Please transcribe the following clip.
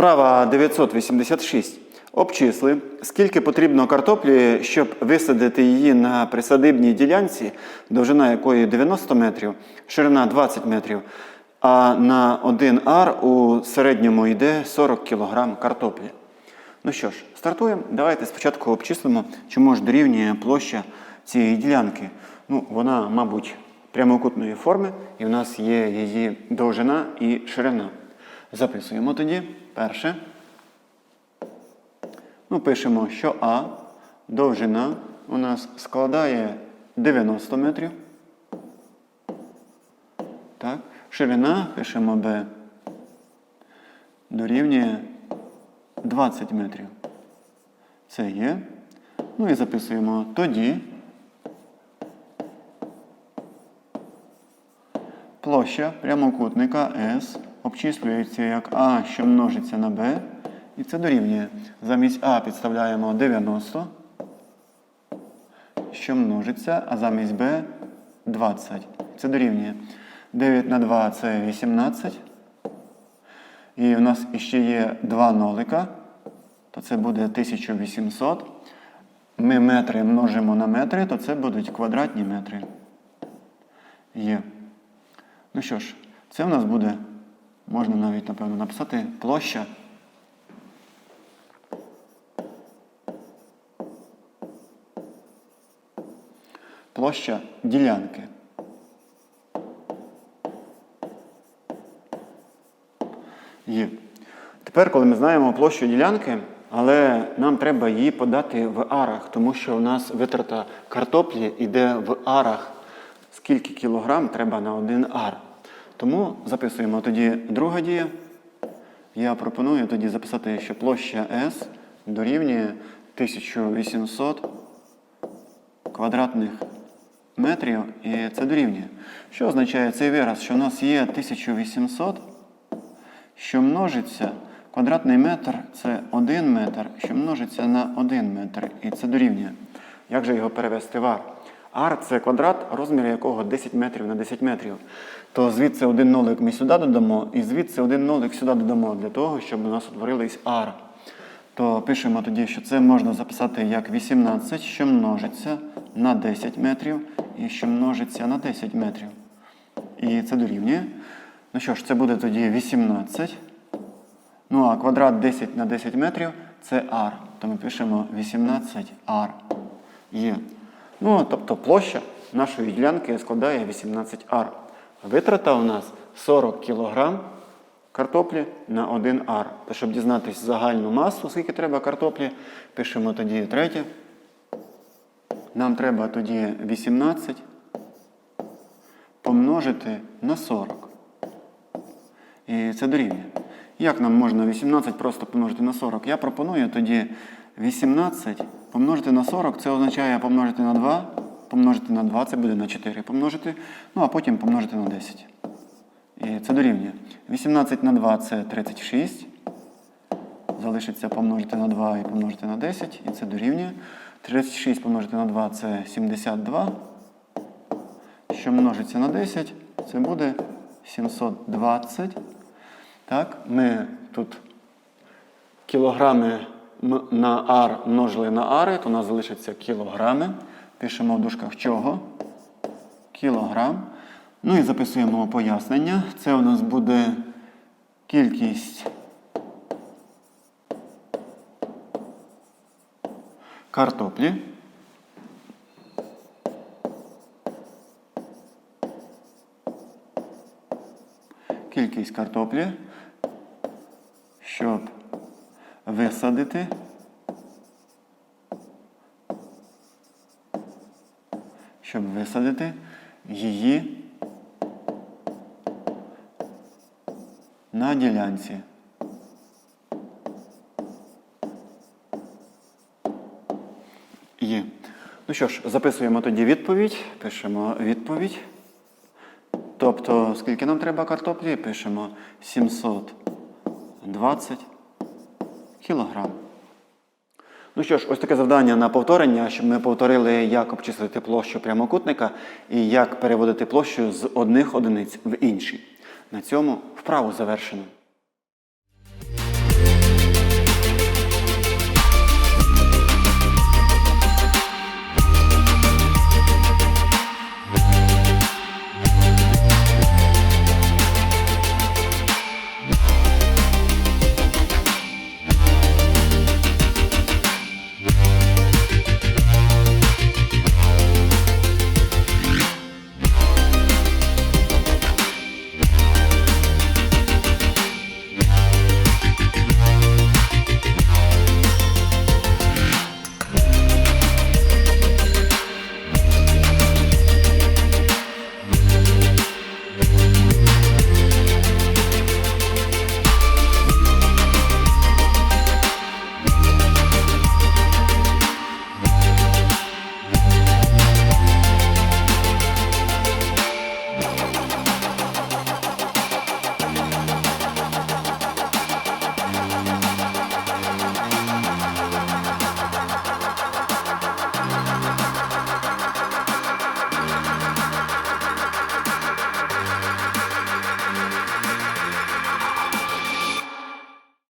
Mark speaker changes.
Speaker 1: Вправа 986. Обчисли, скільки потрібно картоплі, щоб висадити її на присадибній ділянці, довжина якої 90 метрів, ширина 20 метрів, а на 1 ар у середньому йде 40 кг картоплі. Ну що ж, стартуємо. Давайте спочатку обчислимо, чому ж дорівнює площа цієї ділянки. Ну, вона, мабуть, прямокутної форми, і в нас є її довжина і ширина. Записуємо тоді перше. Ну, пишемо, що А довжина у нас складає 90 метрів. Так. Ширина пишемо Б дорівнює 20 метрів. Це є. Ну і записуємо тоді. Площа прямокутника S обчислюється як А, що множиться на Б. І це дорівнює. Замість А підставляємо 90, що множиться, а замість Б 20. Це дорівнює. 9 на 2 це 18. І в нас іще є два нолика, то це буде 1800. Ми метри множимо на метри, то це будуть квадратні метри. Є. Ну що ж, це в нас буде, можна навіть, напевно, написати площа. Площа ділянки. Є. Тепер, коли ми знаємо площу ділянки, але нам треба її подати в арах, тому що у нас витрата картоплі йде в арах. Скільки кілограм треба на один ар. Тому записуємо тоді друга дія. Я пропоную тоді записати, що площа S дорівнює 1800 квадратних метрів, і це дорівнює. Що означає цей вираз? Що у нас є 1800, що множиться квадратний метр це 1 метр, що множиться на 1 метр, і це дорівнює. Як же його перевести в ар? Ар це квадрат, розмір якого 10 метрів на 10 метрів. То звідси один нолик ми сюди додамо, і звідси один нолик сюди додамо для того, щоб у нас утворились ар. То пишемо тоді, що це можна записати як 18, що множиться на 10 метрів, і що множиться на 10 метрів. І це дорівнює. Ну що ж, це буде тоді 18. Ну а квадрат 10 на 10 метрів це ар. То ми пишемо 18 ар. Є. Ну, тобто площа нашої ділянки складає 18 ар. Витрата у нас 40 кг картоплі на 1 ар. То щоб дізнатися загальну масу, скільки треба картоплі, пишемо тоді третє. Нам треба тоді 18 помножити на 40. І це дорівнює. Як нам можна 18 просто помножити на 40? Я пропоную тоді 18 помножити на 40, це означає помножити на 2, помножити на 2, це буде на 4 помножити, ну а потім помножити на 10. І це дорівнює. 18 на 2 це 36. Залишиться помножити на 2 і помножити на 10, і це дорівнює. 36 помножити на 2 це 72. Що множиться на 10, це буде 720. Так, ми тут кілограми на ар множили на ари, то у нас залишиться кілограми. Пишемо в дужках чого? Кілограм. Ну і записуємо пояснення. Це у нас буде кількість картоплі. Кількість картоплі, щоб висадити щоб висадити її на ділянці. Є. Ну що ж, записуємо тоді відповідь. Пишемо відповідь. Тобто, скільки нам треба картоплі, пишемо 720 кілограм. Ну що ж, ось таке завдання на повторення, щоб ми повторили, як обчислити площу прямокутника і як переводити площу з одних одиниць в інші. На цьому вправу завершено.